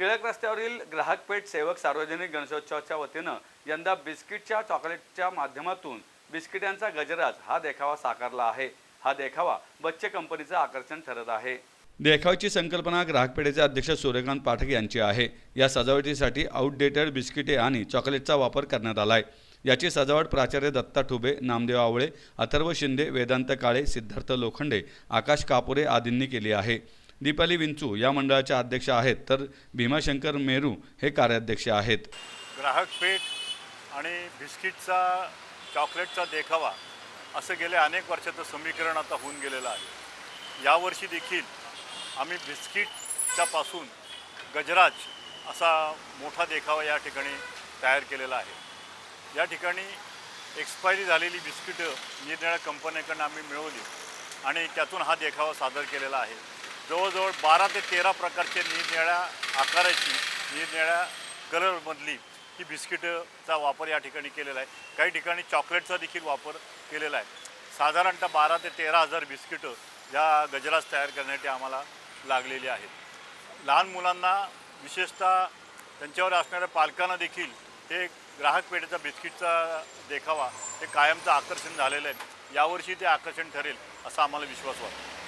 टिळक रस्त्यावरील ग्राहक पेठ सेवक सार्वजनिक गणेशोत्सवाच्या वतीनं यंदा बिस्किटच्या चॉकलेटच्या माध्यमातून बिस्किटांचा गजराज हा देखावा साकारला आहे. हा देखावा बच्चे कंपनीचं आकर्षण ठरत आहे. देखावाची संकल्पना ग्राहकपेठेचे अध्यक्ष सूर्यकांत पाठक यांची आहे. या सजावटीसाठी आउटडेटेड बिस्किटे आणि चॉकलेटचा वापर करण्यात आला आहे याची सजावट प्राचार्य दत्ता ठुबे नामदेव आवळे अथर्व शिंदे वेदांत काळे सिद्धार्थ लोखंडे आकाश कापुरे आदींनी केली आहे. दीपाली विंचू या मंडळाच्या अध्यक्ष आहेत तर भीमाशंकर मेरू हे कार्याध्यक्ष आहेत. ग्राहक पेठ आणि बिस्किटचा चॉकलेटचा देखावा असं गेल्या अनेक वर्षाचं समीकरण आता होऊन गेलेलं आहे. यावर्षी देखील आम्ही बिस्किटच्या पासून गजराज असा मोठा देखावा या ठिकाणी तयार केलेला आहे. या ठिकाणी एक्सपायरी झालेली बिस्किटं निरनिळ्या कंपन्यांकडून आम्ही मिळवली आणि त्यातून हा देखावा सादर केलेला आहे. जवळजवळ बारा ते तेरा प्रकारच्या निरनिळ्या आकाराची निरनिळ्या कलरमधली ही बिस्किटचा वापर या ठिकाणी केलेला आहे. काही ठिकाणी चॉकलेटचा देखील वापर केलेला आहे. साधारणतः बारा ते तेरा हजार बिस्किटं या गजराज तयार करण्यासाठी आम्हाला लागलेली आहेत. लहान मुलांना विशेषतः त्यांच्यावर असणाऱ्या पालकांना देखील हे ग्राहक पेठेचा बिस्किटचा देखावा हे कायमचं आकर्षण झालेलं आहे. यावर्षी ते आकर्षण ठरेल असा आम्हाला विश्वास वाटतो.